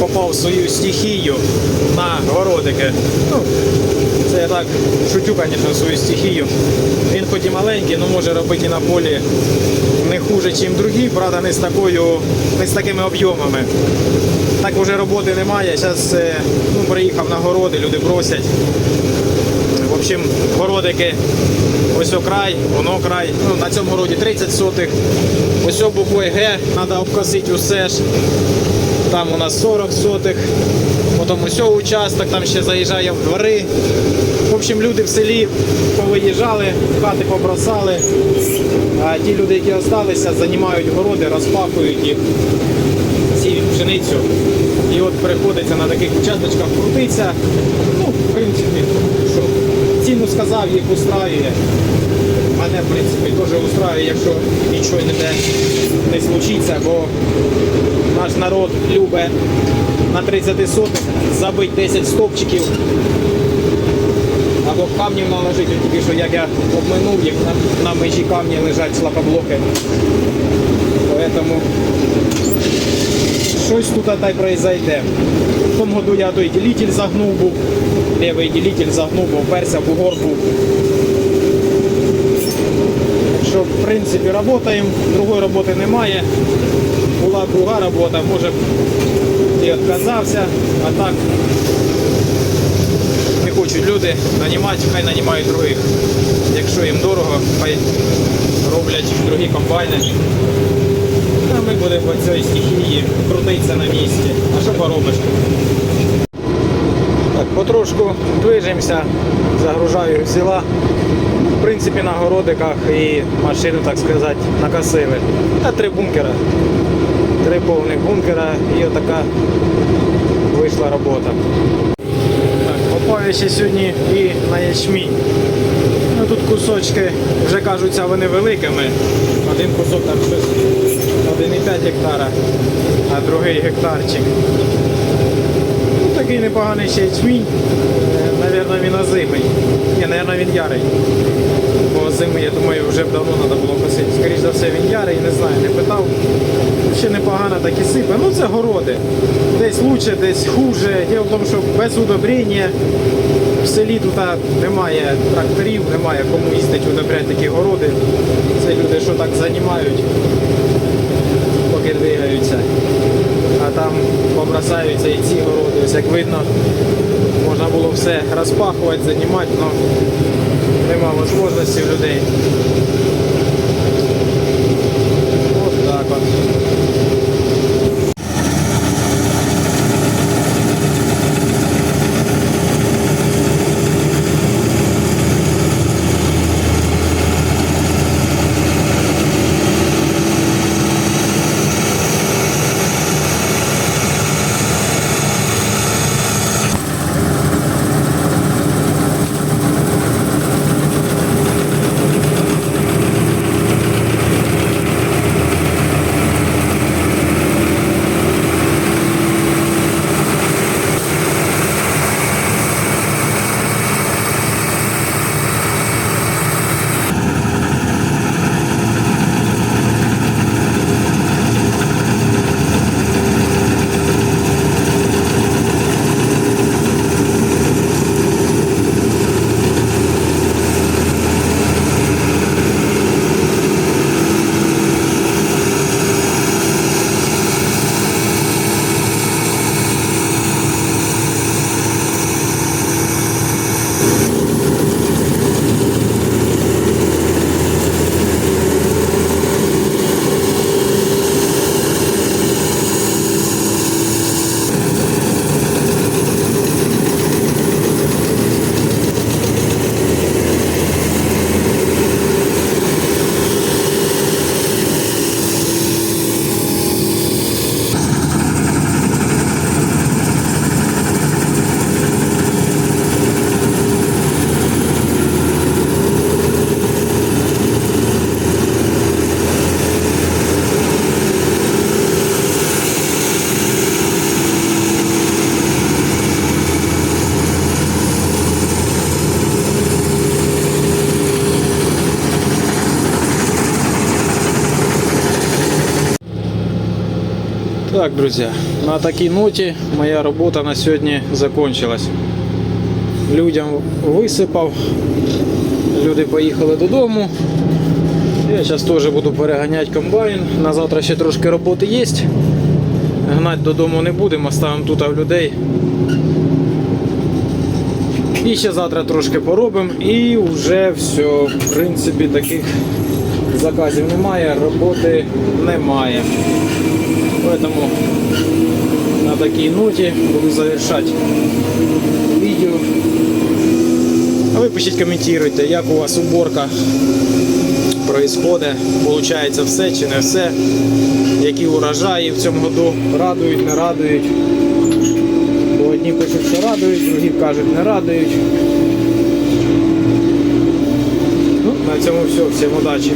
попав в свою стихію на городики. Ну, це я так шучу, звісно, свою стихію. Він хоч і маленький, але може робити на полі не хуже, ніж другі, правда, не з такою, не з такими об'ємами. Так вже роботи немає. Зараз ну, приїхав на городи, люди просять. В общем, городики, ось окрай, воно край. Ну, на цьому городі 30 сотих. Ось буквою Г треба обкосити усе ж. Там у нас 40 сотих. Потім ось участок, там ще заїжджає в двори. В общем, люди в селі повиїжджали, хати побросали. А ті люди, які залишилися, займають городи, розпахують їх, сіють пшеницю. І от приходиться на таких участочках крутитися. Ну, в принципі, що ціну сказав, їх устраює. Мене, в принципі, теж устраює, якщо нічого не, те не случиться, бо наш народ любить на 30 сотих забити 10 стовпчиків або камнів наложити, тільки що як я обминув їх, на, на межі камні лежать шлакоблоки. Поэтому щось тут та й произойде. В тому году я той ділитель загнув був, лівий ділитель загнув, бо вперся в був. Що, в принципі, працюємо, другої роботи немає. Була друга робота, може і відказався, а так не хочуть люди нанімати, хай нанімають других. Якщо їм дорого, хай роблять другі комбайни. А ми будемо по цій стихії крутитися на місці. А що поробиш? Так, потрошку движемося, загружаю села. В принципі, на городиках і машину, так сказати, накосили. Та три бункера. Три повних бункера і отака вийшла робота. Так, сьогодні і на ячмінь. Ну, тут кусочки вже кажуться вони великими. Один кусок там щось 1,5 гектара, а другий гектарчик. Такий непоганий ще ячмінь. Е, Навірно, він озимий. Ні, навірно, він ярий. Бо зими, я думаю, вже б давно треба було косити. Скоріше за все, він ярий, не знаю, не питав. Ще непогано так і сипе. Ну це городи. Десь лучше, десь хуже. Діло в тому, що без удобрення в селі тут немає тракторів, немає кому їздити удобряти такі городи. Це люди, що так займають. Там побросаються і ці городи. Ось як видно, можна було все розпахувати, займати, але нема можливості в людей. Так, друзі, на такій ноті моя робота на сьогодні закончилась. Людям висипав, люди поїхали додому. Я зараз теж буду переганяти комбайн. На завтра ще трошки роботи є. Гнати додому не будемо, ставимо тут в людей. І ще завтра трошки поробимо і вже все. В принципі, таких заказів немає, роботи немає. Поэтому на такій ноті буду завершати відео. А ви пишіть, коментуйте, як у вас уборка происходить, получається все чи не все, які урожаї в цьому году радують, не радують. Бо одні пишуть, що радують, другі кажуть, не радують. Ну, на цьому все, всім удачі.